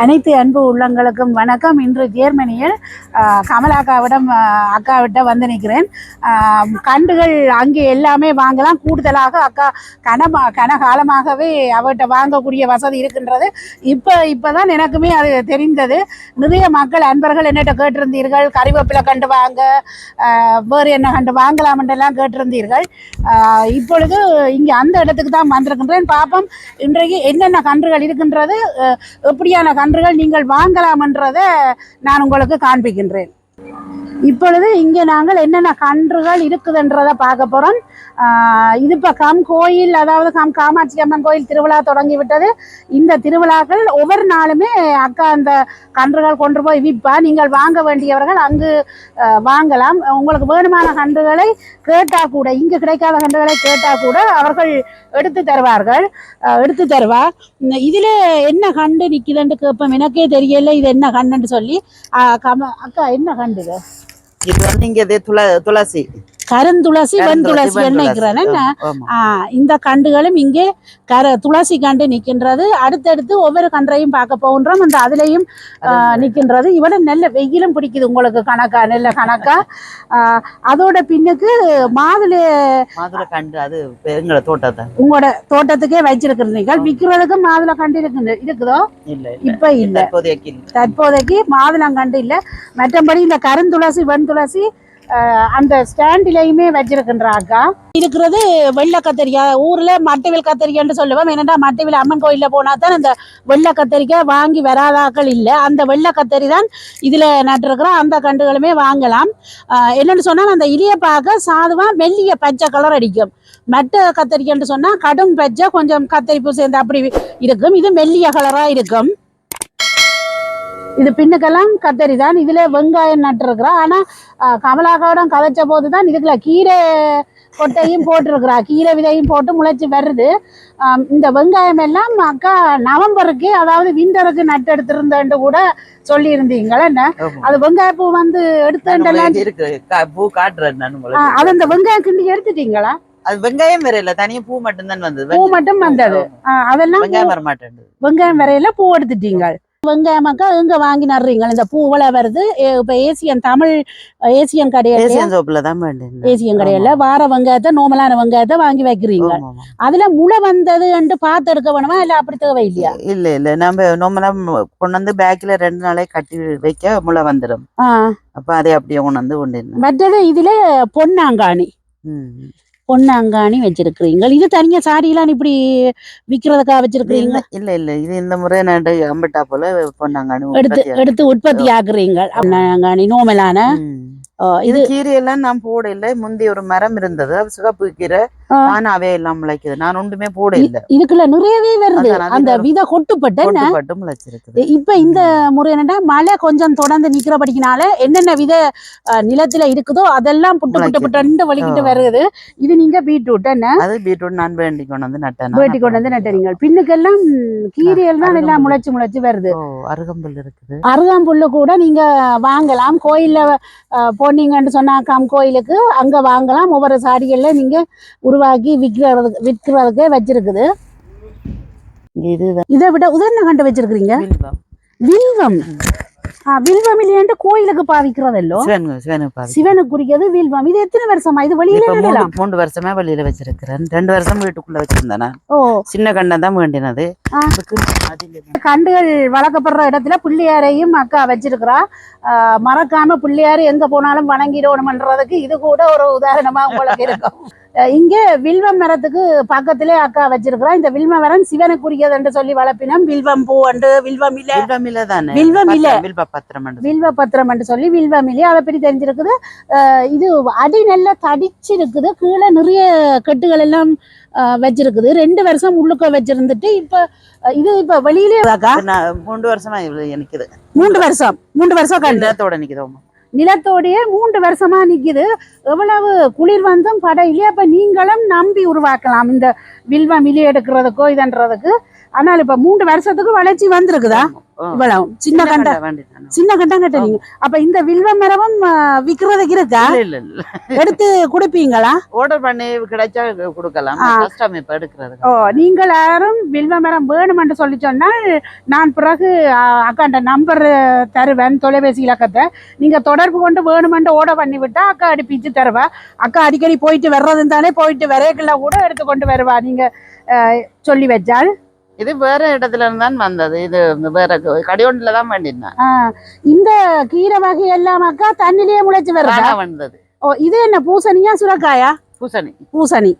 அனைத்து அன்பு உள்ளங்களுக்கும் வணக்கம். இன்று ஜேர்மனியில் கமலா கமலாக்காவிடம் அக்காவிட்ட வந்து நிற்கிறேன். கண்டுகள் அங்கே எல்லாமே வாங்கலாம். கூடுதலாக அக்கா கனமா கனகாலமாகவே அவர்கிட்ட வாங்கக்கூடிய வசதி இருக்கின்றது. இப்போ இப்போ தான் எனக்குமே அது தெரிந்தது. நிறைய மக்கள் அன்பர்கள் என்னிட்ட கேட்டிருந்தீர்கள். கறிவேப்பிலை கண்டு வாங்க வேறு என்ன கண்டு வாங்கலாம் என்றெல்லாம் கேட்டிருந்தீர்கள். இப்பொழுது இங்கே அந்த இடத்துக்கு தான் வந்திருக்கின்றேன். பாப்போம் இன்றைக்கு என்னென்ன கன்றுகள் இருக்கின்றது எப்படியான கன்றுகள் நீங்கள் வாங்கலாம் என்றதை நான் உங்களுக்கு காண்பிக்கின்றேன். இப்பொழுது இங்கே நாங்கள் என்னென்ன கன்றுகள் இருக்குதுன்றதை பார்க்க போகிறோம் இது இப்போ கம் கோயில் அதாவது கம் காமாட்சி அம்மன் கோயில் திருவிழா தொடங்கி விட்டது இந்த திருவிழாக்கள் ஒவ்வொரு நாளுமே அக்கா அந்த கன்றுகள் கொண்டு போய் விற்பா நீங்கள் வாங்க வேண்டியவர்கள் அங்கு வாங்கலாம். உங்களுக்கு வேணுமான கன்றுகளை கேட்டால் கூட இங்கே கிடைக்காத கன்றுகளை கேட்டால் கூட அவர்கள் எடுத்து தருவார்கள். எடுத்து தருவா. இதில் என்ன கண்டு நிற்கிதுன்னு கேட்போம். எனக்கே தெரியல இது என்ன கண்டுன்னு சொல்லி. கம அக்கா என்ன கண்டு இது இது வந்து இங்க இது துள துளசி. கருந்துளசி வெண்துளசி. ஆஹ் இந்த கண்டுகளும் இங்கே கர துளசி கண்டு நிற்கின்றது அடுத்தடுத்து ஒவ்வொரு கன்றையும் பார்க்க போகின்றோம். அந்த அதுலேயும் நிற்கின்றது இவட நல்ல வெயிலும் பிடிக்குது உங்களுக்கு கணக்கா நல்ல கணக்கா? அதோட பின்னுக்கு மாதுளை மாதுளை கண்டு அது எங்களோட தோட்டத்தை. உங்களோட தோட்டத்துக்கே வச்சிருக்கிறீங்க விற்கிறதுக்கு மாதுளை கண்டு இருக்குது இருக்குதோ? இல்ல இப்ப இல்ல. தற்போதைக்கு தற்போதைக்கு மாதுளங்கண்டு இல்லை. மற்றபடி இந்த கருந்துளசி வெண்துளசி அந்த ஸ்டாண்டிலையுமே வச்சிருக்கின்றாக்கா இருக்கிறது வெள்ளை கத்தரிக்காய். ஊர்ல மட்டவில் கத்தரிக்காய்ன்னு சொல்லுவோம். என்னடா மட்டவில் அம்மன் கோயிலில் போனா தான் அந்த வெள்ளை கத்தரிக்காய் வாங்கி வராதாக்கள் இல்லை. அந்த வெள்ளை கத்தரி தான் இதுல நட்டிருக்கிறோம். அந்த கண்டுகளுமே வாங்கலாம். என்னன்னு சொன்னால் அந்த இலியப்பாக சாதுவா மெல்லிய பச்சை கலர் அடிக்கும். மட்ட கத்தரிக்காய்ன்னு சொன்னா கடும் பச்சை கொஞ்சம் கத்தரிப்பு சேர்ந்து அப்படி இருக்கும். இது மெல்லிய கலரா இருக்கும். இது பின்னுக்கெல்லாம் கத்தரி தான். இதுல வெங்காயம் நட்டுருக்குறா. ஆனா அஹ், கமலாக்காவுடன் கதைச்ச போது தான் இதுக்குள்ள கீரை கொட்டையும் போட்டிருக்கிறா. கீரை விதையும் போட்டு முளைச்சி வருது. இந்த வெங்காயம் எல்லாம் அக்கா நவம்பருக்கு அதாவது விண்டருக்கு நட்டு எடுத்திருந்தேன்ட்டு கூட சொல்லியிருந்தீங்களே என்ன? ஆமா. அது வெங்காய பூ வந்து கா- பூ காட்டுறேன் அது அந்த வெங்காயம் கிண்டி எடுத்துட்டீங்களா? அது வெங்காயம் இல்ல தனியா பூ மட்டும்தான் வந்தது. பூ மட்டும் வந்தது. அதெல்லாம் வெங்காயம் வர மாட்டேன் வெங்காயம் வரையில பூ எடுத்துட்டீங்க. வெங்காயம் அக்கா எங்க வாங்கி நடுறீங்க இந்த பூவள வருது. இப்ப ஏசியன் தமிழ் ஏசியன் கடையில தான் ஏசியன் கடையில வார வெங்காயத்தை நோமலான வெங்காயத்தை வாங்கி வைக்கிறீங்க. அதுல முளை வந்தது பார்த்து எடுக்க வேணுமா? இல்ல அப்படி தேவை இல்லையா இல்ல இல்ல. நம்ம நம்மளாம் கொண்டு வந்து பேக்ல ரெண்டு நாளே கட்டி வைக்க முளை வந்துடும் அப்ப அதை அப்படியே கொண்டு வந்து கொண்டு மற்றது இதுல பொன்னாங்காணி. பொன்னாங்காணி வச்சிருக்கிறீங்க. இது தனியா சாரியெல்லாம் இப்படி விக்கிறதுக்கா வச்சிருக்கிறீங்க? இல்ல இல்ல இது இந்த முறை நான் அம்பிட்டா போல பொன்னாங்க எடுத்து எடுத்து உற்பத்தி ஆக்குறீங்க. பொன்னாங்காணி நோமலான இது கீரை எல்லாம் நான் போடல. முந்தி ஒரு மரம் இருந்தது. அது சிவப்பு கீரை. ஆ. தானாவே எல்லாம் முளைக்குது. நான் ஒன்றுமே போட இல்ல இதுக்குள்ள நிறையவே வருது. அந்த. விதை கொட்டுப்பட்ட என்ன? கொட்டு பட்டு முளைச்சிருக்குது இப்ப இந்த முறை என்னன்னா மழை கொஞ்சம் தொடர்ந்து நிக்கிறபடினால என்னென்ன வித நிலத்துல இருக்குதோ அதெல்லாம் புட்டு புட்டு. புட்டு வலிக்கிட்டு. வருது. இது நீங்க பீட்ரூட் என்ன? அது பீட்ரூட் நான் வேண்டி கொண்டு வந்து நட்டேன். வேட்டி கொண்டு வந்து நட்டுறீங்க. பின்னுக்கெல்லாம் கீரைகள் தான் எல்லாம். முளைச்சு முளைச்சு வருது. அருகம்புல் இருக்குது. அருகாம்புல்லு கூட நீங்க வாங்கலாம். கோயில்ல அஹ், போனீங்கன்னு சொன்னா கம் கோயிலுக்கு அங்க வாங்கலாம். ஒவ்வொரு சாடிகள்ல நீங்க உருவாக்கி விற்கிறதுக்கு விற்கிறதுக்கே வச்சிருக்குது. இதை விட உதரண கண்டு வச்சிருக்கிறீங்க? வில்வம். வில்வம் ஆ, வில்வம் இல்லையாண்டு கோயிலுக்கு பாவிக்கிறதல்லோ? சிவனுக்கு குறிக்கிறது வில்வம். இது எத்தனை வருஷமா? இது வெளியில நடலாம் மூணு வருஷமா வெளியில வச்சிருக்கிறேன். ரெண்டு வருஷம் வீட்டுக்குள்ள வச்சிருந்தேன். ஓ. சின்ன கண்ணன் தான் வேண்டினது. கண்டுகள் வளர்க்கப்படுற இடத்துல பிள்ளையாரையும் அக்கா வச்சிருக்கிறா. மறக்காம பிள்ளையார் எங்க போனாலும் வணங்கிடணும்ன்றதுக்கு இது கூட ஒரு உதாரணமா உங்களுக்கு இருக்கும். இங்க வில்வம் மரத்துக்கு பக்கத்திலே அக்கா வச்சிருக்கிறா. இந்த வில்வ மரம் சிவனுக்குரியது என்று சொல்லி வளர்ப்பினம். வில்வம் பூ அண்டு வில்வம் இலை. வில்வம் இல்ல தானே? வில்வம் இலை. வில்வ பத்திரம் வில்வ பத்திரம் என்று சொல்லி வில்வம் இலை. அதை பற்றி தெரிஞ்சிருக்குது. இது அடி நல்லா தடிச்சிருக்குது. கீழே நிறைய கட்டுகள் எல்லாம் வச்சிருக்குது. ரெண்டு வருஷம் உள்ளுக்க வச்சிருந்துட்டு இப்ப இது இப்ப வெளியிலே மூன்று வருஷமா நிக்குது. மூன்று வருஷம். மூன்று வருஷம் கண்டு நேரத்தோட நிக்குது. ஆமா. நிலத்தோடைய மூன்று வருஷமா நிக்குது. எவ்வளவு குளிர் வந்தும் படையிலே இப்ப நீங்களும் நம்பி உருவாக்கலாம் இந்த வில்வம் இலி எடுக்கிறதுக்கோ இதன்றதுக்கு. ஆனால் இப்ப மூன்று வருஷத்துக்கு வளர்ச்சி வந்திருக்குதா? இவ்வளவு. சின்ன கண்ட. சின்ன கண்டம் கட்டுறீங்க அப்ப இந்த வில்வ மரமும் விக்கிறதுக்கு இருக்கா? இல்ல இல்ல இல்ல. எடுத்து கொடுப்பீங்களா? ஆர்டர் பண்ணி கிடைச்சா கொடுக்கலாம். கஷ்டம் இப்ப எடுக்கிறது. ஓ நீங்கள் யாரும் வில்வ மரம் வேணுமென்று சொல்லி சொன்னால் நான் பிறகு அக்காண்ட நம்பர் தருவேன் தொலைபேசி இலக்கத்தை. நீங்க தொடர்பு கொண்டு வேணுமென்று ஓட பண்ணி விட்டா அக்கா அடிப்பிச்சு தருவா. அக்கா அடிக்கடி போயிட்டு வர்றதுன்னு தானே போயிட்டு வரையக்குள்ள கூட எடுத்து கொண்டு வருவா. நீங்க சொல்லி வச்சால். இது வேற இடத்துல இருந்தான் வந்தது. இது வேற கடியோண்டில தான் வேண்டியிருந்தேன். ஆ, இந்த கீரை வகை எல்லாம் அக்கா தண்ணிலேயே முளைச்சு வருதா? தானா வந்தது. ஓ இது என்ன பூசணியா சுரக்காயா? பூசணி. பூசணி.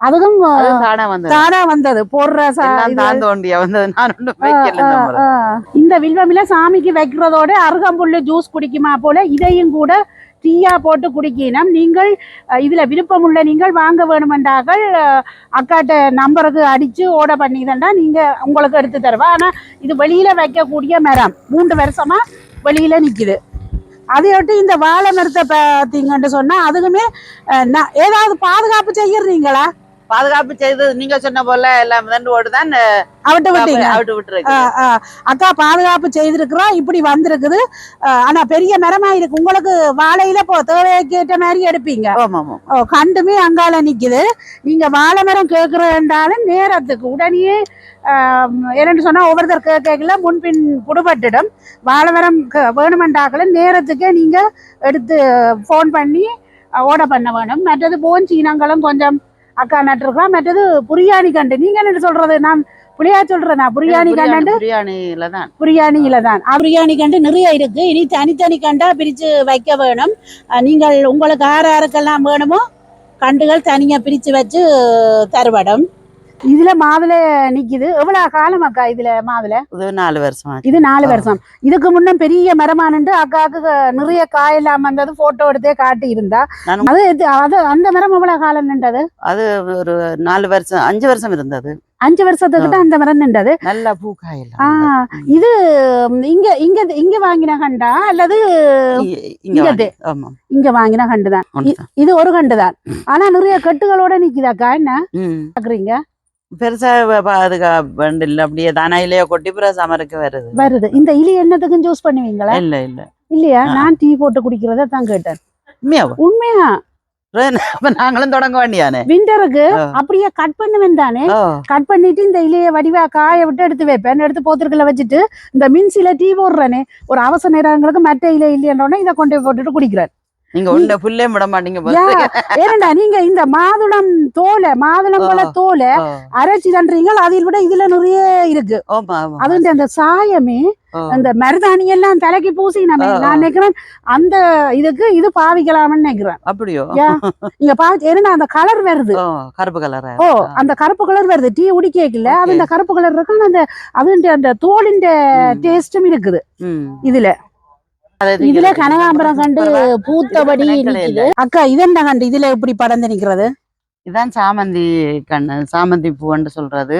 அதுவும் தானா வந்தது. தானா வந்தது. போடுற சா- எல்லாம் இது- தான் தோண்டியா வந்தது. நான் ஒன்றும். இந்த வில்வமில சாமிக்கு வைக்கிறதோட அருகம்புல்லு ஜூஸ் குடிக்குமா போல இதையும் கூட டீயா போட்டு குடிக்கணும். நீங்கள் இதில் விருப்பமுள்ள நீங்கள் வாங்க வேணுமென்றார்கள் அக்காட்ட நம்பருக்கு அடித்து ஓட பண்ணிதண்டா நீங்கள் உங்களுக்கு எடுத்து தருவா. ஆனால் இது வெளியில் வைக்கக்கூடிய மரம். மூன்று வருஷமாக வெளியில் நிற்கிது அதையொட்டி இந்த வாழை மரத்தை பார்த்தீங்கன்னு சொன்னால் அதுக்குமே நான் ஏதாவது பாதுகாப்பு செய்யறீங்களா? பாதுகாப்பு செய்து நீங்க சொன்ன போல எல்லாம் ஓடு தான் அவட்ட விட்டீங்க. அவுட்டு விட்டுருக்கு. அக்கா பாதுகாப்பு செய்திருக்கிறோம் இப்படி வந்திருக்குது. ஆனா பெரிய மரமா இருக்கு. உங்களுக்கு வாழையில போ தேவைக்கேற்ற மாதிரி எடுப்பீங்க. ஓ, கண்டுமே அங்கால நிக்குது. நீங்க வாழை மரம் கேட்கறதாலும் நேரத்துக்கு உடனே என்னன்னு சொன்னா ஒவ்வொருத்தர் கேட்கல முன்பின் புடுபட்டுடும் வாழை மரம் வேணுமென்றாக்களும் நேரத்துக்கே நீங்க எடுத்து ஃபோன் பண்ணி ஓட பண்ண வேணும். மற்றது போன் சீனங்களும் கொஞ்சம் அக்கா நட்டுருக்கலாம் மற்றது புரியாணி கண்டு. நீங்க என்ன சொல்றது? நான் புளியா சொல்றேன்? நான் புரியாணி கண்டு? பிரியாணியில தான். பிரியாணியில தான் பிரியாணி கண்டு நிறைய இருக்கு. இனி தனித்தனி கண்டா பிரிச்சு வைக்க வேணும். நீங்கள் உங்களுக்கு யார் யாருக்கெல்லாம் வேணுமோ கண்டுகள் தனியா பிரிச்சு வச்சு தருவடம். இதுல மாதுளை நிக்குது. எவ்வளவு காலம் அக்கா இதுல மாதுளை இது நாலு வருஷம். இது நாலு. வருஷம். இதுக்கு முன்ன பெரிய மரமானுண்டு அக்காவுக்கு நிறைய காயெல்லாம் வந்தது போட்டோ எடுத்தே காட்டி இருந்தா. அது அது அந்த மரம் எவ்வளவு காலம் நின்றது? அது ஒரு நாலு வருஷம் அஞ்சு வருஷம் இருந்தது. அஞ்சு வருஷத்துக்கிட்ட அந்த மரம் நின்றது? நல்ல பூக்காயெல்லாம் ஆ, வந்தது. இது இங்க இங்க இங்க வாங்கின கண்டா? அல்லது இங்க- வாங்கின ஒண்ணுதான். இது ஒரு கண்டுதான். ஆனா நிறைய கட்டுகளோட நிக்குதாக்கா என்ன. பாக்குறீங்க? பெருசா பாதுகாப்பு இல்ல அப்படியே தானாயிலேயே கொட்டி பிறகு சமருக்கு வருது. வருது. இந்த இலி என்னத்துக்கும் ஜூஸ் பண்ணுவீங்களா? இல்ல இல்ல. இல்லையா. நான் டீ போட்டு குடிக்கிறத தான் கேட்டேன். உண்மையா? அப்ப நாங்களும் தொடங்க வேண்டியானே? விண்டருக்கு. அப்படியே கட் பண்ணுவேன் தானே? கட் பண்ணிட்டு இந்த இலைய வடிவா காய விட்டு எடுத்து வைப்பேன். எடுத்து போத்திருக்கல வச்சுட்டு இந்த மின்சில டீ போடுறேனே. ஒரு அவசர நேரங்களுக்கு மற்ற இலை இல்லையன்றோடனே இதை கொண்டு போட்டுட்டு குடிக்கிறேன். நீங்க உண்ட புல்லே விட மாட்டீங்க போல. நீங்க இந்த மாதுளம் தோலை மாதுளம் ஆ. தோலை அரைச்சி தன்றீங்க அதில் விட இதுல நிறைய இருக்கு. அது அந்த சாயமே அந்த மருதாணி எல்லாம் தலைக்கு பூசி நம்ம. நான் நினைக்கிறேன் அந்த இதுக்கு இது பாவிக்கலாம்னு நினைக்கிறேன். அப்படியோ? நீங்க பாவி ஏன்னா அந்த கலர் வருது. கருப்பு கலரா? ஓ அந்த கருப்பு கலர் வருது டீ உடி கேக்கல அது. இந்த கருப்பு கலர் இருக்கு அந்த அது அந்த தோலின் டேஸ்டும் இருக்குது. இதுல. இதுல கனகாம்பரம் கண்டு பூத்தபடி நிக்குது. அக்கா இதென்ன கண்டு. இதுல எப்படி படர்ந்து நிக்கிறது இதான் சாமந்தி கண்ணு சாமந்தி பூன்னு சொல்றது.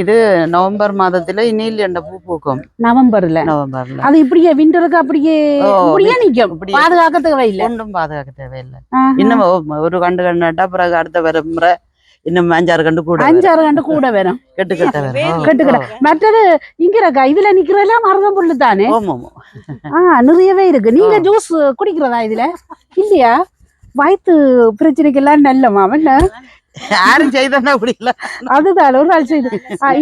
இது நவம்பர் மாதத்துல இனியில் என்ற பூ பூக்கும். நவம்பர்ல. நவம்பர்ல. அது இப்படியே விண்டருக்கு அப்படியே இப்படியே நிக்கும். பாதுகாக்க தேவையில்லை. ஒன்றும் பாதுகாக்க தேவையில்லை. இன்னும் ஒரு கண்டு கண்டாட்டா பிறகு அடுத்த வர முறை இன்னும் அஞ்சாறு கண்டு கூட. அஞ்சாறு கண்டு கூட வரும். கெட்டு கெட்ட வரும். கெட்டுக்கிட மற்றது இங்கிறக்கா இதுல நிக்கிறதெல்லாம் மருதம் புல்லு தானே? ஆ நிறையவே இருக்கு. நீங்க. ஜூஸ் குடிக்கிறதா இதுல? இல்லையா? வயிற்று பிரச்சனைக்கு எல்லாம் நல்ல மாவன் யாரும் செய்தா குடிக்கல அதுதான் ஒரு நாள் செய்து.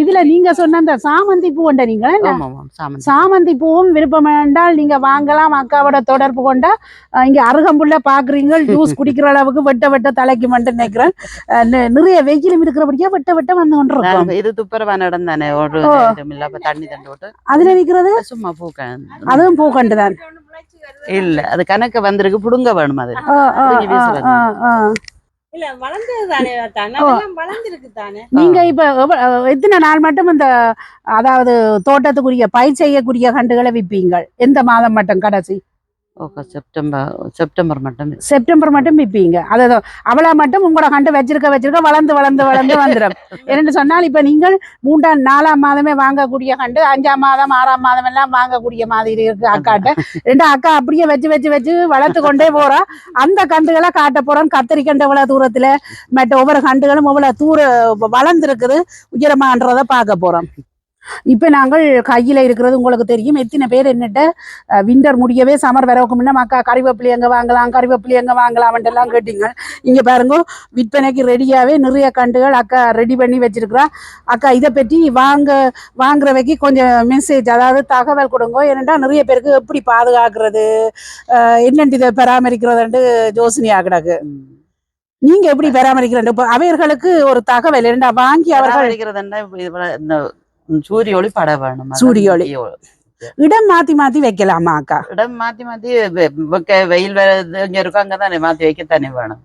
இதுல நீங்க சொன்ன அந்த சாமந்தி பூ உண்ட நீங்க? சாமந்தி பூவும் விருப்பம் வேண்டால் நீங்க வாங்கலாம். அக்காவோட தொடர்பு கொண்டா இங்க அருகம்புல்ல பாக்குறீங்க ஜூஸ் குடிக்கிற அளவுக்கு வெட்ட வெட்ட தலைக்கு மட்டும் நினைக்கிறேன் நிறைய வெயிலும் இருக்கிறபடியா வெட்ட வெட்ட வந்து கொண்டு இருக்கும் நான் இது துப்புரவான இடம் தானே? ஒரு தண்ணி தண்டு விட்டு அதுல நிக்கிறது? சும்மா பூக்க அதுவும் பூ கண்டுதான் இல்ல அது கணக்கு வந்திருக்கு புடுங்க வேணும் அது. இல்ல வளர்ந்தது தானே தானே? வளர்ந்துருக்கு தானே? நீங்க இப்ப எத்தனை நாள் மட்டும் இந்த அதாவது தோட்டத்துக்குரிய பயிர் செய்யக்கூடிய கண்டுகளை விப்பீங்க எந்த மாதம் மட்டும் கடைசி? ஓகே செப்டம்பர் செப்டம்பர் மட்டும். செப்டம்பர் மட்டும் விப்பீங்க. அதான் அவளா மட்டும் உங்களோட கண்டு வச்சிருக்க வச்சிருக்க வளர்ந்து வளர்ந்து வளர்ந்து வந்துடும் என்னென்னு சொன்னால் இப்போ நீங்கள் மூன்றாம் நாலாம் மாதமே வாங்கக்கூடிய கண்டு அஞ்சாம் மாதம் ஆறாம் மாதம் எல்லாம் வாங்கக்கூடிய மாதிரி இருக்கு அக்காட்ட. ரெண்டு அக்கா அப்படியே வச்சு வச்சு வச்சு வளர்த்து கொண்டே போறா. அந்த கண்டுகளை காட்ட போறோம். கத்திரி இவ்வளோ எவ்வளவு தூரத்துல மற்ற ஒவ்வொரு கண்டுகளும் இவ்வளோ தூர வளர்ந்துருக்குது உயரமான்றதை பார்க்க போறோம். இப்ப நாங்கள் கையில இருக்கிறது உங்களுக்கு தெரியும். எத்தனை பேர் என்னட்ட விண்டர் முடியவே சமர் வரவுக்கு முன்ன அக்கா கறிவேப்பிலை எங்க வாங்கலாம்? கறிவேப்பிலை எங்க வாங்கலாம்ன்ட்டு எல்லாம் கேட்டீங்க. இங்க பாருங்க விற்பனைக்கு ரெடியாவே நிறைய கண்டுகள் அக்கா ரெடி பண்ணி வச்சிருக்கிறா. அக்கா இதை பற்றி வாங்க வாங்குறவைக்கு கொஞ்சம் மெசேஜ் அதாவது தகவல் கொடுங்க. ஏனென்றா நிறைய பேருக்கு எப்படி பாதுகாக்கிறது என்னண்டு இதை பராமரிக்கிறதுன்ட்டு யோசனை ஆகிடாக்கு நீங்க எப்படி பராமரிக்கிறேன் இப்போ அவையர்களுக்கு ஒரு தகவல் என்னடா வாங்கி அவர்கள் சூரிய ஒளி பட வேணும் சூரிய ஒளி. இடம் மாத்தி மாத்தி வைக்கலாமா அக்கா இடம் மாத்தி மாத்தி வெயில் இங்க இருக்கும் அங்கதானே மாத்தி வைக்கத்தானே வேணும்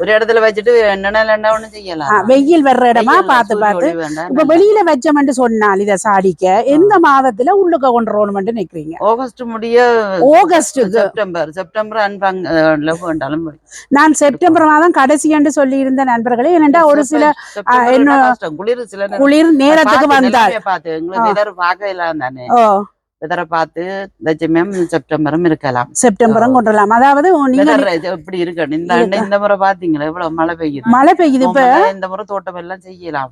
ஒரு இடத்துல வச்சுட்டு என்ன ஒண்ணு செய்யலாம் வெயில் வர்ற இடமா வெயில்ல பார்த்து. இப்ப வெளியில வச்சோம்னு சொன்னால் இத சாடிக்க எந்த மாதத்துல உள்ளுக்க கொண்டு வரணும்னு நிக்கிறீங்க ஆகஸ்ட் முடிய ஆகஸ்டுக்கு செப்டம்பர் செப்டம்பர் வேண்டாலும் நான் செப்டம்பர் மாதம் கடைசி என்று சொல்லி இருந்த நண்பர்களே என்னண்டா ஒரு சில என்ன-. குளிர் சில குளிர் நேரத்துக்கு வந்தால் பார்த்து எங்களுக்கு பார்க்க இல்லாம தானே வெதரை பார்த்து தச்சமயம் செப்டம்பரும் இருக்கலாம். செப்டம்பரும் கொண்டு வரலாம் அதாவது எப்படி இருக்கணும் இந்த ஆண்டு இந்த முறை பாத்தீங்களா எவ்வளவு மழை பெய்யுது. மழை பெய்யுது இப்ப. இந்த முறை தோட்டம் எல்லாம் செய்யலாம்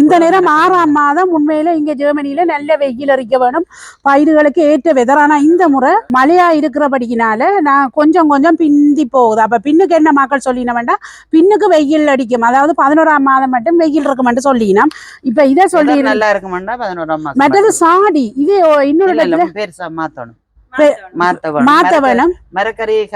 இந்த நேரம் ஆறாம் மாதம் உண்மையில இங்க ஜெர்மனியில நல்ல வெயில் அரிக்க வேணும். பயிர்களுக்கு ஏற்ற வெதர் ஆனா இந்த முறை மழையா இருக்கிறபடினால நான் கொஞ்சம் கொஞ்சம் பிந்தி போகுது. அப்ப பின்னுக்கு என்ன மக்கள் சொல்லின வேண்டாம் பின்னுக்கு வெயில் அடிக்கும். அதாவது பதினோராம் மாதம் மட்டும் வெயில் இருக்குமென்று சொல்லினோம். இப்ப இதை சொல்லி நல்லா மாசம் மற்றது சாடி இது இன்னொரு பெருசா மாத்தணும். பெ- மாத்த வேணும். மாத்த மரக்க- வேணும் மரக்கறி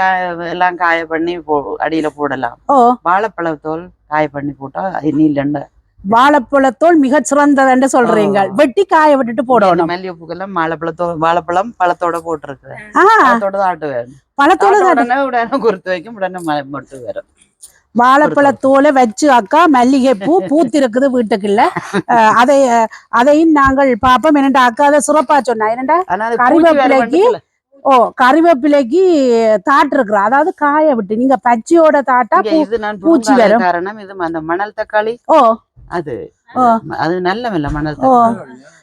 எல்லாம் காய பண்ணி அடியில போடலாம். ஓ. வாழைப்பழத்தோல் காய பண்ணி போட்டா நீலண்ட வாழைப்பழத்தோல் மிக சிறந்ததுன்னு சொல்றீங்க. வெட்டி காய விட்டுட்டு போடணும். மல்லிகைப்பூக்கெல்லாம் வாழைப்பழத்தோ வாழைப்பழம் பழத்தோட போட்டிருக்கு ஆ. பழத்தோட ஆட்டு வேணும். பழத்தோட உடனே உடனே குறுத்து வைக்கும் உடனே ம- மொட்டு வரும். வாழைப்பழத்தோலை வச்சு அக்கா மல்லிகைப்பூ பூத்திருக்குது வீட்டுக்குள்ள. அதை அதையும் நாங்கள் பார்ப்போம். என்னடா அக்கா அதை சிறப்பா சொன்னா. வேற கறிவேப்பிலைக்கு. ஓ கறிவேப்பிலைக்கு தாட்டு இருக்கிற. அதாவது காய விட்டு. நீங்க பச்சையோட தாட்டா பூ- பூச்சி வரும். காரணம் இது அந்த மணல் தக்காளி. ஓ. அது. அது நல்ல இல்ல மணல்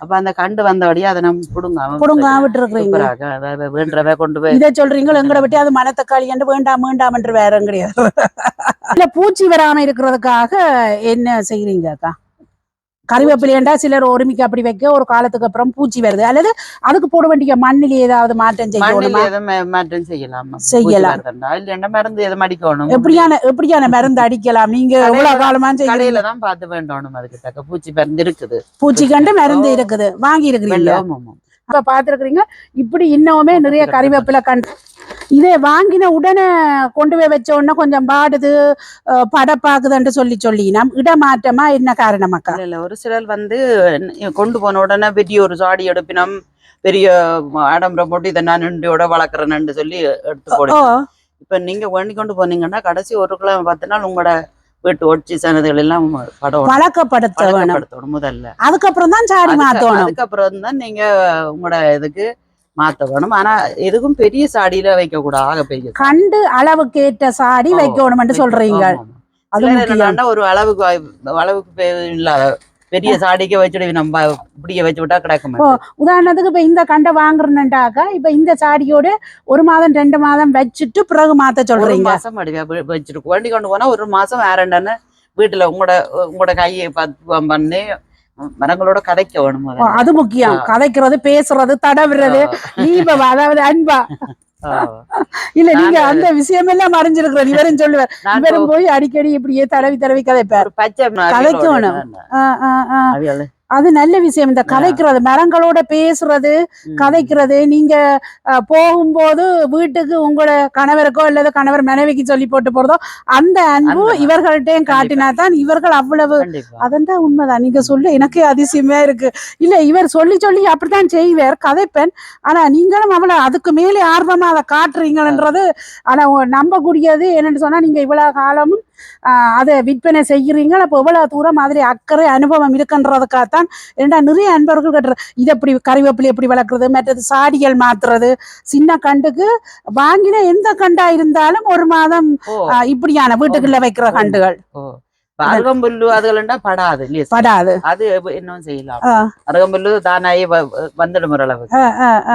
அப்ப அந்த கண்டு வந்தபடியே அதை நம்ம புடுங்க புடுங்க விட்டு இருக்கிறீங்க சூப்பராக அதை வேண்டவே கொண்டு போய் இதை சொல்றீங்க எங்கட விட்டு அது மணத்தக்காளி என்று வேண்டாம் வேண்டாம் என்று வேற கிடையாது இல்ல பூச்சி வராம இருக்கிறதுக்காக என்ன செய்யறீங்க அக்கா? கறிவேப்பிலையண்டா சிலர் ஒருமிக்கு அப்படி வைக்க ஒரு காலத்துக்கு அப்புறம் பூச்சி வருது. அல்லது அதுக்கு போட வேண்டிய மண்ணில் ஏதாவது மாற்றம் செய்யணுமா? மாற்றம் செய்யலாம். செய்யலாம். இல்லைன்னா மருந்து எதுவும் அடிக்கணும் எப்படியான எப்படியான மருந்து அடிக்கலாம்? நீங்க எவ்வளவு காலமா கடையில தான் பார்த்து வேண்டணும். அதுக்கு தக்க பூச்சி மருந்து இருக்குது. பூச்சி கண்டு மருந்து இருக்குது. வாங்கி இருக்கிறீங்க இப்ப பாத்துருக்கீங்க இப்படி இன்னுமே நிறைய கறிவேப்பிலை கண்டு இதை வாங்கின உடனே கொண்டு போய் வச்ச உடனே கொஞ்சம் பாடுது அஹ், படப்பாக்குதுன்னு சொல்லி சொல்லி. நம் இடமாற்றமா என்ன காரணமாக்கா இல்ல இல்ல. ஒரு சிலர் வந்து கொண்டு போன உடனே பெரிய ஒரு சாடி எடுப்பினம் பெரிய ஆடம்பரம் போட்டு இதை நான் நண்டியோட வளர்க்குறேன்னு சொல்லி எடுத்து போடுங்க. இப்ப நீங்க வேண்டி கொண்டு போனீங்கன்னா கடைசி ஒரு கிலோ பத்து நாள் உங்களோட வீட்டு ஒட்சி சனதுகள் எல்லாம் படம் வழக்கப்படுத்த வேணும் முதல்ல. அதுக்கப்புறம் தான் சாடி மாத்தணும். அதுக்கப்புறம் தான் நீங்க உங்களோட இதுக்கு மாத்த வேணும் ஆனா எதுக்கும் பெரிய சாடியில வைக்க கூடாது பெரிய. கண்டு அளவுக்கு ஏற்ற சாடி வைக்கணும்னு சொல்றீங்க. அது ஒரு அளவுக்கு அளவுக்கு இல்லாத பெரிய சாடிக்கு வச்சுட்டு நம்ம இப்படியே வச்சு விட்டா கிடக்க மாட்டோம் உதாரணத்துக்கு இப்ப இந்த கண்டை வாங்குறேன்டாக்கா இப்ப இந்த சாடியோட ஒரு மாதம் ரெண்டு மாதம் வச்சுட்டு பிறகு மாத்த சொல்றீங்க மாசம் வச்சுட்டு வேண்டி கொண்டு போனா ஒரு மாசம் வேறண்டான்னு வீட்டுல உங்களோட உங்களோட கையை பத்து பண்ணி மரங்களோட கதைக்க வேணும். அது முக்கியம். கதைக்கிறது பேசுறது தடவுறது நீபவா அதாவது அன்பா. இல்ல நீங்க அந்த விஷயம் எல்லாம் மறைஞ்சிருக்கிற இவரும் சொல்லுவார் இவரும் போய் அடிக்கடி இப்படியே தடவி தடவி கதைப்பார் கதைக்கணும். அது நல்ல விஷயம். இந்த கதைக்கிறது மரங்களோட பேசுறது கதைக்கிறது நீங்க போகும்போது வீட்டுக்கு உங்களோட கணவருக்கோ அல்லது கணவர் மனைவிக்கு சொல்லி போட்டு போறதோ அந்த அன்பு இவர்கள்ட்டையும் காட்டினா தான் இவர்கள் அவ்வளவு அதன்தான் உண்மைதான். நீங்க சொல்ல எனக்கே அதிசயமா இருக்கு. இல்ல இவர் சொல்லி சொல்லி அப்படித்தான் செய்வார் கதைப்பேன். ஆனா நீங்களும் அவ்வளவு அதுக்கு மேலே ஆர்வமா அதை காட்டுறீங்கன்றது ஆனா நம்பக்கூடியது என்னன்னு சொன்னா நீங்க இவ்வளவு காலமும் அதை விற்பனை செய்கிறீங்க. அப்போ இவ்வளவு தூரம் மாதிரி அக்கறை அனுபவம் இருக்குன்றதுக்காகத்தான் ஏன்டா நிறைய அன்பர்கள் கட்டுற இது எப்படி கறிவேப்பிலை எப்படி வளர்க்குறது? மற்றது சாடிகள் மாத்துறது. சின்ன கண்டுக்கு வாங்கின எந்த கண்டா இருந்தாலும் ஒரு மாதம் இப்படியான வீட்டுக்குள்ள வைக்கிற கண்டுகள். அருகம்புல்லு அதுகளா படாது இல்லையா படாது. அது இன்னும் செய்யலாம். அருகம்புல்லு தானாயே வந்துடும் ஓரளவுக்கு.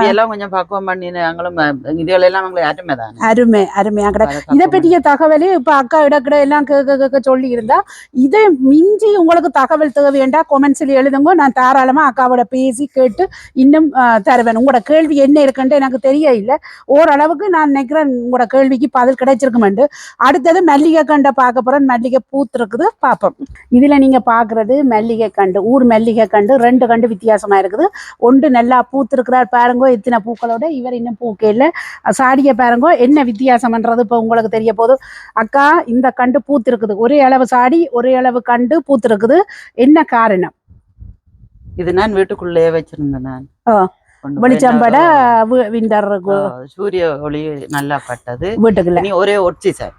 இதெல்லாம் கொஞ்சம் பக்குவம் பண்ணி நாங்களும் இதுகள் எல்லாம் அவங்களுக்கு அருமை தானே. அருமை அருமையா கிட இதை பற்றிய தகவல் இப்ப அக்கா இடக்கிட எல்லாம் கேட்க கேட்க சொல்லி இருந்தா இதை மிஞ்சி உங்களுக்கு தகவல் தேவையண்டா கொமெண்ட்ஸ்ல எழுதுங்க. நான் தாராளமா அக்காவோட பேசி கேட்டு இன்னும் தருவேன். உங்களோட கேள்வி என்ன இருக்குன்ட்டு எனக்கு தெரிய இல்லை ஓரளவுக்கு நான் நினைக்கிறேன் உங்களோட கேள்விக்கு பதில் கிடைச்சிருக்குமெண்டு. அடுத்தது மல்லிகை கண்டை பார்க்க போறேன். மல்லிகை பூத்து இருக்குது. பார்ப்போம். இதுல நீங்க பாக்குறது மல்லிகை கண்டு ஊர் மல்லிகை கண்டு ரெண்டு கண்டு வித்தியாசமா இருக்குது. ஒன்று நல்லா பூத்திருக்கிறார் பாருங்க இத்தனை பூக்களோட? இவர் இன்னும் பூக்கே இல்லை. சாடியை பாருங்க என்ன வித்தியாசம்ன்றது இப்போ உங்களுக்கு தெரிய போகுது. அக்கா இந்த கண்டு பூத்திருக்குது. ஒரே அளவு சாடி ஒரே அளவு கண்டு பூத்திருக்குது. என்ன காரணம்? இது நான் வீட்டுக்குள்ளேயே வச்சிருந்தேன் நான். வெளிச்சம்பட விண்டர் சூரிய ஒளி நல்லா பட்டது. வீட்டுக்குள்ள. ஒரே ஒட்சி சார்.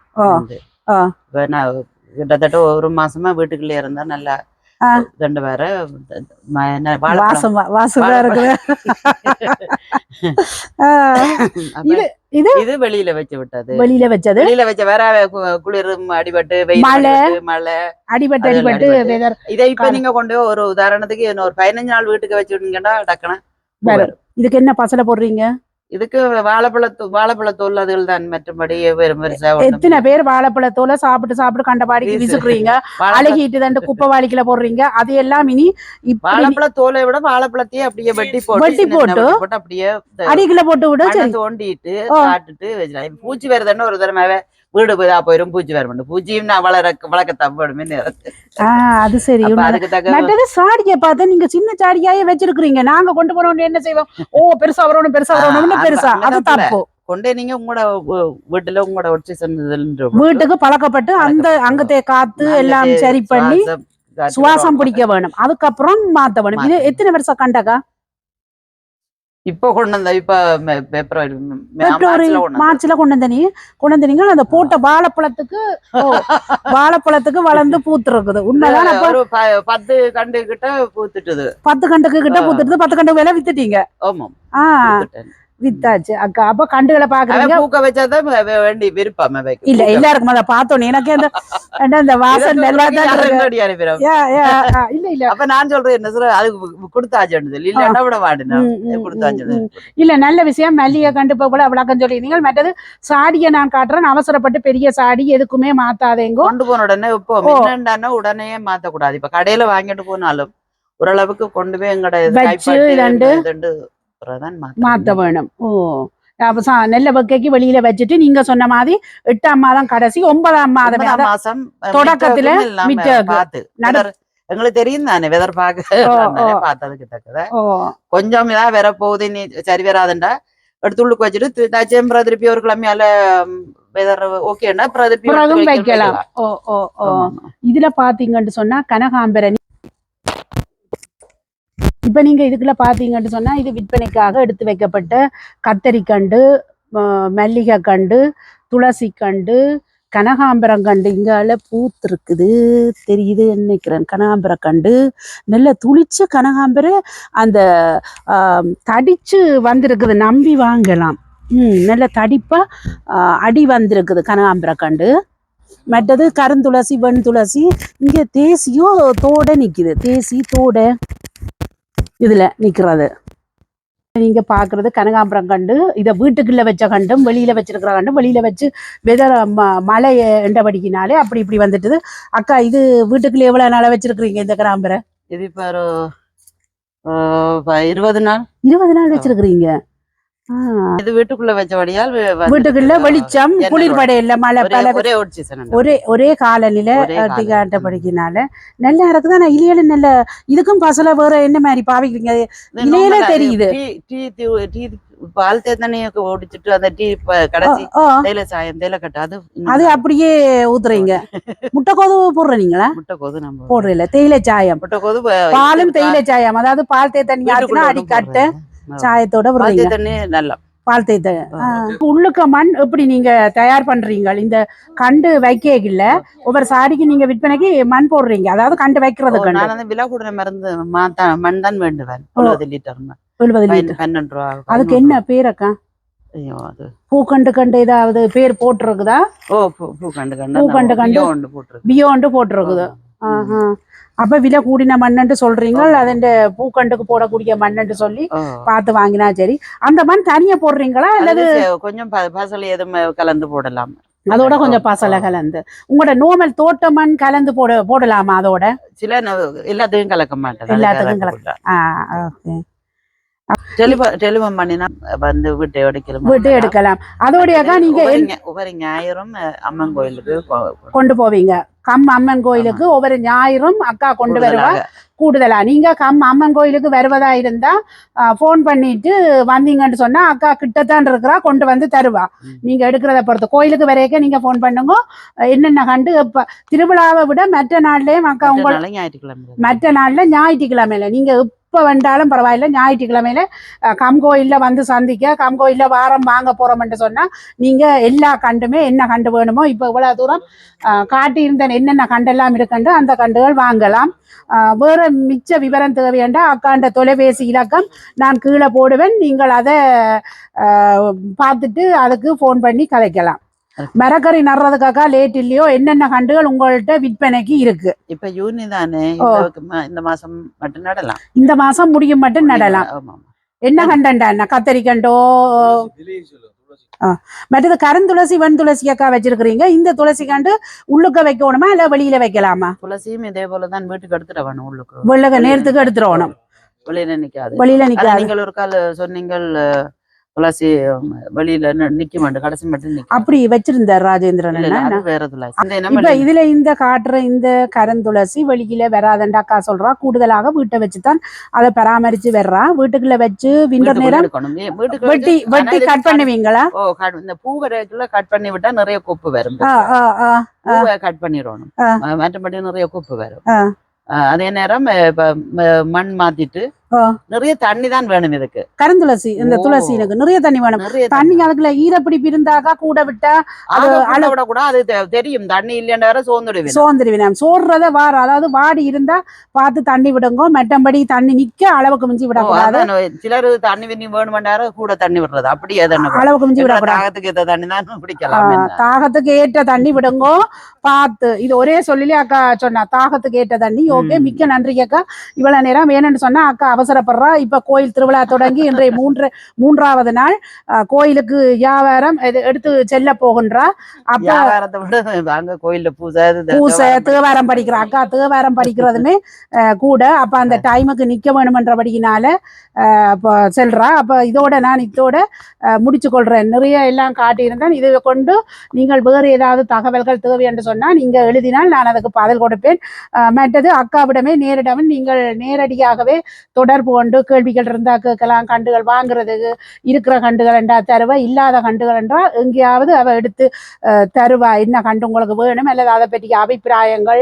கிட்டத்தட்ட ஒரு மாசமா வீட்டுக்குள்ளே இருந்தா நல்லா. ரெண்டு வேற. வாசம் வாசமா இருக்குது. இது வெளியில வச்சு விட்டது. வெளியில வச்சது? வெளியில வச்ச வேற கு- குளிரும் அடிபட்டு வெயில் மழை. அடிபட்டு, மழை. அடிபட்டு அடிபட்டு இதை இப்ப. நீங்க கொண்டு போய் ஒரு உதாரணத்துக்கு இன்னும் ஒரு பதினஞ்சு நாள் வீட்டுக்கு வச்சுட்டீங்கன்னா டக்குனு வரும். இதுக்கு என்ன பசலை போடுறீங்க? இதுக்கு வாழைப்பழத்து வாழைப்பழத்தோல் அதுகள் தான் மற்றபடி எத்தனை பேர் வாழைப்பழத்தோல சாப்பிட்டு சாப்பிட்டு கண்டபாடிக்கு வீசு. விசுக்குறீங்க அழுகிட்டு தண்டு குப்பை வாளிக்குள்ள போடுறீங்க அது எல்லாம் இனி வாழைப்பழ தோலை விட வாழைப்பழத்தையே அப்படியே வெட்டி போட்டு வெட்டி போட்டு, அப்படியே அடிக்குள்ள போட்டு விட தோண்டிட்டு. சாப்பிட்டுட்டு பூச்சி வருதுன்னு ஒரு தடவை வீடு போய் போயிரும் பூச்சி வர பூச்சியும் நான் வளர வளர்க்கத்தான் போடுமே நேரத்து. ஆஹ் அது சரி மற்றது சாடியை பார்த்தா நீங்க சின்ன சாடியாயே வச்சிருக்கிறீங்க. நாங்க கொண்டு போனோம் என்ன செய்வோம்? ஓ பெருசா வரணும் பெருசா வரணும்னு பெருசா. அது தப்பு. கொண்டே நீங்க உங்களோட வீட்டுல உங்களோட ஒட்சி செஞ்சதுன்ற வீட்டுக்கு பழக்கப்பட்டு அந்த அங்கத்தை காத்து எல்லாம் சரி பண்ணி சுவாசம் பிடிக்க வேணும். அதுக்கப்புறம் மாத்த வேணும். இது. எத்தனை வருஷம் கண்டக்கா? இப்போ கொண்டு வந்த இப்ப பிப்ரவரி பிப்ரவரி மார்ச்ல கொண்டு. மார்ச்ல கொண்டு வந்தீங்க அந்த போட்ட வாழைப்பழத்துக்கு வாழைப்பழத்துக்கு வளர்ந்து பூத்து இருக்குது உண்மைதான் அப்ப பத்து கண்டு கிட்ட பூத்துட்டுது. பத்து கண்டுக்கு கிட்ட. பூத்துட்டு பத்து கண்டு விலை வித்துட்டீங்க. ஆமாம். ஆஹ். வித்தாச்சு. அக்கா அப்ப கண்டுகளை பாக்குறீங்க பூக்க வச்சாதான் வேண்டி விருப்பம். இல்ல எல்லாருக்கும் அதை பார்த்தோன்னே எனக்கு அந்த என்ன அந்த வாசல் இல்ல இல்ல. அப்ப நான் சொல்றேன் என்ன சொல்ற அதுக்கு கொடுத்தாச்சு இல்லன்னா விட மாட்டேன் ம், ம், கொடுத்தாச்சு ம், ம். இல்ல நல்ல விஷயம். மல்லிகை கண்டு போக கூட விளக்கம் சொல்லியிருந்தீங்க மற்றது சாடியை நான் காட்டுறேன். அவசரப்பட்டு பெரிய சாடி எதுக்குமே மாத்தாதேங்கோ. கொண்டு போன உடனே இப்போ. என்னண்டானா உடனே மாத்தக்கூடாது. இப்ப கடையில வாங்கிட்டு போனாலும் ஓரளவுக்கு கொண்டு போய் எங்கட இது மாத்த மாத்த வேணும் ஓ அப்ப சா- நெல்ல வைக்கைக்கு வெளியில வச்சுட்டு நீங்க சொன்ன மாதிரி எட்டாம் மாதம் கடைசி ஒன்பதாம் மாதம் மாசம் தொடக்கத்துல. பார்த்து எங்களுக்கு தெரியும் தானே வெதர் பார்க்க. பார்த்ததுக்கு தக்கத கொஞ்சம் இதான் வர போகுது நீ சரி வராதுண்டா எடுத்து உள்ளுக்கு வச்சுட்டு தி- தச்சேம்புறம் திருப்பி ஒரு கிழமையால வெதர் ஓகேன்னா அப்புறம் வைக்கலாம் ஓ ஓ ஓ ஆமா, ஆமா. இதுல பாத்தீங்கன்னு சொன்னா கனகாம்பரணி இப்போ நீங்கள் இதுக்குள்ளே பார்த்தீங்கன்னு சொன்னால் இது விற்பனைக்காக எடுத்து வைக்கப்பட்ட கத்தரிக்கண்டு மல்லிகை கண்டு துளசி கண்டு கனகாம்பரம் கண்டு இங்கால பூத்து இருக்குது. தெரியுது நினைக்கிறேன்? கனகாம்பர கண்டு நல்ல துளிச்ச கனகாம்பர அந்த தடிச்சு வந்திருக்குது. நம்பி வாங்கலாம். ம் நல்ல தடிப்பாக அடி வந்திருக்குது கனகாம்பர கண்டு மற்றது கருந்துளசி வெண் துளசி இங்கே தேசியோ தோட நிற்கிது தேசி தோட. இதுல நிக்கிறது. நீங்க பாக்குறது கனகாம்பரம் கண்டு இத வீட்டுக்குள்ள வச்ச கண்டும் வெளியில வச்சிருக்கிற கண்டும் வெளியில வச்சு வெதர் ம- மழை என்றபடிக்கினாலே அப்படி இப்படி வந்துட்டுது. அக்கா இது வீட்டுக்குள்ள எவ்வளவு நாளா வச்சிருக்கிறீங்க இந்த கனகாம்பரம்? இது இப்ப ஒரு இருபது நாள். இருபது நாள் வச்சிருக்கிறீங்க. இது வீட்டுக்குள்ள வச்சபடியால் வீட்டுக்குள்ள. வெளிச்சம் என்னோட- குளிர்படை இல்ல மழை பல ஒரே ஒரு காலநிலை. காட்டப்படுகிறனால நல்லா இருக்குது ஆனா இலையில நல்ல இதுக்கும் பசல வேற என்ன மாதிரி பாவிக்கிறீங்க? இலையில தெரியுது. பால் தேத்தனைய ஓடிச்சிட்டு அந்த டீ கடைசி தேயிலை சாயம் தேயிலை கட்டு அது அது அப்படியே ஊத்துறீங்க. முட்டைக்கோது போடுறீங்களா முட்டை கோது நம்ம போடுறீங்கள? தேயிலை சாயம். முட்டை கோது பாலும் தேயிலை சாயம். அதாவது பால் தேய் தண்ணி ஆச்சுன்னா அடி கட்ட சாயத்தோட நல்லா. பால் தேய் த- ஆ. உள்ளுக்க மண் எப்படி நீங்க தயார் பண்றீங்க? இந்த கண்டு வைக்கல ஒவ்வொரு சாடிக்கு நீங்க விற்பனைக்கு மண் போடுறீங்க. அதாவது கண்டு வைக்கிறது கண்டு. விலை கூட மருந்து மண் தான் வேண்டுவேன். எழுபது லிட்டர் எழுபது லிட்டர் பன்னெண்டு ரூபா அதுக்கு என்ன பேர் அக்கா? ஐயோ அது. பூக்கண்டு கண்டு ஏதாவது பேர் போட்டிருக்குதா? ஓ பூ கண்டு கண்டு. பூ கண்டு கண்டு. பியோண்டு போட்டிருக்குது. அப்ப விலை கூடின மண்ணுன்னு சொல்றீங்க. அதன் பூக்கண்டுக்கு போடக்கூடிய மண்ணுன்னு சொல்லி பார்த்து வாங்கினா சரி. அந்த மண் தனியா போடுறீங்களா? அல்லது கொஞ்சம் பசலை எதுவும் கலந்து போடலாம். அதோட கொஞ்சம் பசலை கலந்து. உங்களோட நோமல் தோட்ட மண் கலந்து போட போடலாமா அதோட? சில எல்லாத்துக்கும் கலக்க மாட்டேன். எல்லாத்துக்கும் கலக்க- ஆ, okay. டெலிஃபோன் பண்ணினா வந்து வீட்டை எடுக்கலாம். விட்டு எடுக்கலாம். அதோடயாக்கா நீங்க ஒவ்வொரு ஞாயிறும் அம்மன் கோயிலுக்கு கொண்டு போவீங்க. கம் அம்மன் கோயிலுக்கு ஒவ்வொரு ஞாயிறும் அக்கா கொண்டு வருவா. கூடுதலா. நீங்க கம் அம்மன் கோயிலுக்கு வருவதா இருந்தா ஃபோன் பண்ணிட்டு வந்தீங்கன்னு சொன்னா அக்கா கிட்டத்தான் இருக்கிறா கொண்டு வந்து தருவா. நீங்க எடுக்கிறத பொறுத்து. கோயிலுக்கு வரைக்க நீங்க ஃபோன் பண்ணுங்க. என்னென்ன கண்டு இப்ப திருவிழாவை விட மற்ற நாள்லயும் அக்கா உங்கள் மற்ற நாள்ல ஞாயிற்றுக்கிழமையில. நீங்க எப்போ வந்தாலும் பரவாயில்ல. ஞாயிற்றுக்கிழமையில கம்கோயிலில் வந்து சந்திக்க கம்கோயில வாரம் வாங்க போறோம்னு சொன்னா நீங்க எல்லா கண்டுமே என்ன கண்டு வேணுமோ இப்போ இவ்வளவு தூரம் காட்டியிருந்த என்னென்ன கண்டெல்லாம் இருக்குண்டு அந்த கண்டுகள் வாங்கலாம். அஹ், வேற மிச்ச விவரம் தேவையாண்டா அக்காண்ட தொலைபேசி இலக்கம் நான் கீழே போடுவேன். நீங்கள் அதை பார்த்துட்டு அதுக்கு ஃபோன் பண்ணி கதைக்கலாம் மரக்கறி நடுறதுக்காக்கா லேட் இல்லையோ என்னென்ன கண்டுகள் உங்கள்கிட்ட விற்பனைக்கு இருக்கு? இப்ப யூனி தானே. இந்த மாசம் மட்டும் நடலாம். இந்த மாசம் முடியும் மட்டும் நடலாம். என்ன என்ன கத்தரிக்கண்டோ மற்றது கருந்துளசி வெண் துளசி அக்கா வச்சிருக்கிறீங்க. இந்த துளசி கண்டு உள்ளுக்க வைக்கணுமா இல்ல வெளியில வைக்கலாமா? துளசியும் இதே போலதான் வீட்டுக்கு எடுத்துட்டு வேணும் உள்ளுக்கு. வெள்ளக நேரத்துக்கு எடுத்துடணும் வெளியில நிக்காது. வெளியில நிக்காது. நீங்கள் ஒரு கால் சொன்னீங்கள் துளசி வெளியில நிக்க மாட்டேன். கடைசி மட்டும் நிக்கும். அப்படி வச்சிருந்தார் ராஜேந்திரன் வேற துளசி. இதுல இந்த காட்டுற இந்த கருந்துளசி வெளியில வராதண்டா அக்கா சொல்றா. கூடுதலாக வீட்டை வச்சுதான் அதை பராமரிச்சு வர்றா. வீட்டுக்குள்ள வச்சு விண்டர் நேரம் வெட்டி வெட்டி கட் பண்ணுவீங்களா? ஓ இந்த பூ வரைக்குள்ள கட் பண்ணி விட்டா நிறைய கொப்பு வரும். பூவை கட் பண்ணிடணும். மற்றபடி நிறைய கொப்பு வரும். அதே நேரம் மண் மாத்திட்டு. நிறைய தண்ணி தான் வேணும் இதுக்கு. கருந்துளசி இந்த. துளசி எனக்கு நிறைய தண்ணி வேணும். தண்ணி அதுக்குள்ள ஈரப்பிடிப்பு இருந்தாக்கா கூட விட்டா அது அது அளவு- விட கூட அது தெரியும். தண்ணி இல்லைன்ற வர சோர்ந்துடுவேன். சோர்ந்துருவினாம் சோர்றத வார அதாவது வாடி இருந்தா பார்த்து தண்ணி விடுங்க. மெட்டம்படி தண்ணி நிக்க அளவுக்கு மிஞ்சி விடக்கூடாது. சிலர் தண்ணி விண்ணி வேணுமெண்டாரு கூட தண்ணி விடுறது. அப்படியே அளவுக்கு மிஞ்சி விடக்கூடாது. தாகத்துக்கு ஏத்த தண்ணி தான் என்ன. தாகத்துக்கு ஏற்ற தண்ணி விடுங்கோ. பார்த்து இது ஒரே சொல்லிலே அக்கா சொன்னா தாகத்துக்கு ஏற்ற தண்ணி. ஓகே. மிக்க நன்றி அக்கா. இவ்வளவு நேரம் வேணும்னு சொன்னா அக்கா அவசரப்படுறா. இப்ப கோயில் திருவிழா தொடங்கி இன்றைய மூன்று மூன்றாவது நாள் கோயிலுக்கு வியாபாரம் எடுத்து செல்ல போகின்றா. அப்ப கோயில்ல பூசை பூசை தேவாரம் படிக்கிற. அக்கா தேவாரம் படிக்கிறதுமே கூட. அப்ப அந்த டைமுக்கு நிக்க வேணுமன்றபடியினால செல்றா. அப்ப இதோட நான் இதோட முடிச்சு கொள்றேன் நிறைய எல்லாம் காட்டியிருந்தேன். இதை கொண்டு நீங்கள் வேறு ஏதாவது தகவல்கள் தேவை என்று சொன்னா நீங்க எழுதினால் நான் அதுக்கு பதில் கொடுப்பேன். மற்றது அக்காவிடமே நேரிடவும் நீங்கள் நேரடியாகவே தொடர்பு கொண்டு கேள்விகள் இருந்தா கேட்கலாம் கண்டுகள் வாங்குறதுக்கு இருக்கிற கண்டுகள் என்றா தருவா இல்லாத கண்டுகள் என்றா எங்கேயாவது அவ எடுத்து தருவா. என்ன கண்டு உங்களுக்கு வேணும்? அல்லது அதை பற்றிய அபிப்பிராயங்கள்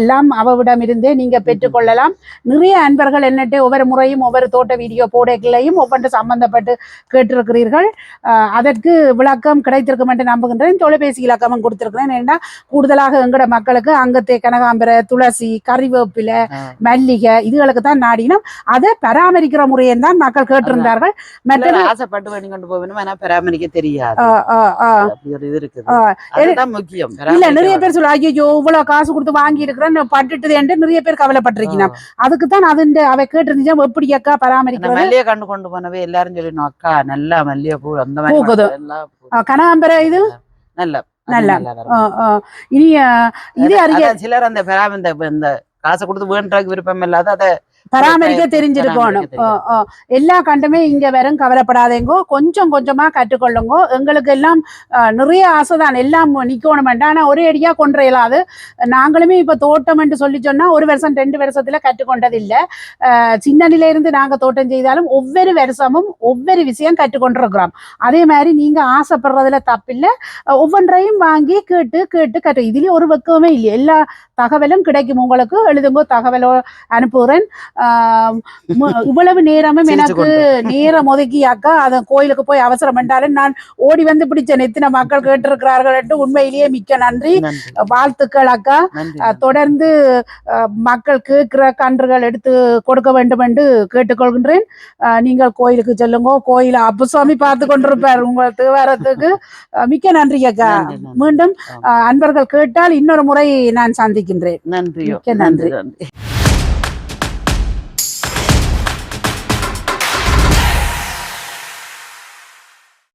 எல்லாம் அவவிடம் இருந்தே நீங்க பெற்றுக்கொள்ளலாம் நிறைய அன்பர்கள் என்னட்டு ஒவ்வொரு முறையும் ஒவ்வொரு தோட்ட வீடியோ போடைகளையும் ஒவ்வொன்று சம்பந்தப்பட்டு கேட்டிருக்கிறீர்கள். அதற்கு விளக்கம் கிடைத்திருக்கும் என்று நம்புகின்றேன். தொலைபேசி இலக்கமும் கொடுத்திருக்கிறேன். ஏன்னா கூடுதலாக எங்கட மக்களுக்கு அங்கத்தே கனகாம்பர துளசி கறிவேப்பிலை. மல்லிகை இதுகளுக்கு தான் நாடினோம். அதை பராமரிக்கிற முறையை தான் மக்கள் கேட்டிருந்தார்கள். மற்ற ஆசைப்பட்டு வேணும் கொண்டு போகணும் பராமரிக்க தெரியாது. இல்ல பராமரிக்க நிறைய பேர் சொல்ல ஐயோ இவ்வளவு காசு கொடுத்து வாங்கி இருக்கிறேன் பட்டுட்டுது என்று நிறைய பேர் கவலைப்பட்டிருக்கணும் அதுக்கு தான் அது அவை கேட்டிருந்துச்சா எப்படி அக்கா அந்த பராமரிக்கிறது? மல்லிகை கண்டு கொண்டு போனவே எல்லாரும் சொல்லணும் அக்கா நல்லா மல்லிகை பூ அந்த மாதிரி பூக்குது. எல்லாம் பூ. அஹ் கனகாம்பர இது? நல்ல. அது நல்லா. இனி இது அறிய சிலர் அந்த பராம இந்த இந்த காசை கொடுத்து வேண்டதுக்கு விருப்பம் இல்லாத அதை பராமரிக்க தெரிஞ்சிருக்கணும். எல்லா கண்டுமே இங்க வெறும் கவலைப்படாதேங்கோ கொஞ்சம் கொஞ்சமா கற்றுக்கொள்ளுங்கோ. எங்களுக்கு எல்லாம் நிறைய ஆசைதான். எல்லாம் நிக்கணும் ஆனா ஒரே அடியா கொண்டு இயலாது நாங்களுமே இப்ப தோட்டம் என்று சொல்லி சொன்னா ஒரு வருஷம் ரெண்டு வருஷத்துல கற்றுக்கொண்டது இல்ல சின்னனில இருந்து நாங்க தோட்டம் செய்தாலும் ஒவ்வொரு வருஷமும் ஒவ்வொரு விஷயம் கற்றுக்கொண்டிருக்கிறோம். அதே மாதிரி நீங்க ஆசைப்படுறதுல தப்பில்ல. ஒவ்வொன்றையும் வாங்கி கேட்டு கேட்டு கற்று. இதுலயும் ஒரு வெக்கமே இல்லை எல்லா தகவலும் கிடைக்கும் உங்களுக்கு. எழுதுங்கோ தகவலோ அனுப்புகிறேன். இவ்வளவு நேரமும் எனக்கு நேரம் ஒதுக்கி அக்கா அதை கோயிலுக்கு போய் அவசரம் என்றாலும் நான் ஓடி வந்து பிடிச்சேன். எத்தனை மக்கள் கேட்டிருக்கிறார்கள் என்று உண்மையிலேயே மிக்க நன்றி. வாழ்த்துக்கள் அக்கா. தொடர்ந்து மக்கள் கேட்கிற கன்றுகள் எடுத்து கொடுக்க வேண்டும் என்று கேட்டுக்கொள்கின்றேன். அஹ், நீங்கள் கோயிலுக்கு செல்லுங்க. கோயில அப்புசாமி பார்த்து கொண்டிருப்பார் உங்கள் தேவாரத்துக்கு. மிக்க நன்றி அக்கா. மீண்டும் அன்பர்கள் கேட்டால் இன்னொரு முறை நான் சந்திக்கின்றேன். மிக்க நன்றி. நன்றி நன்றி.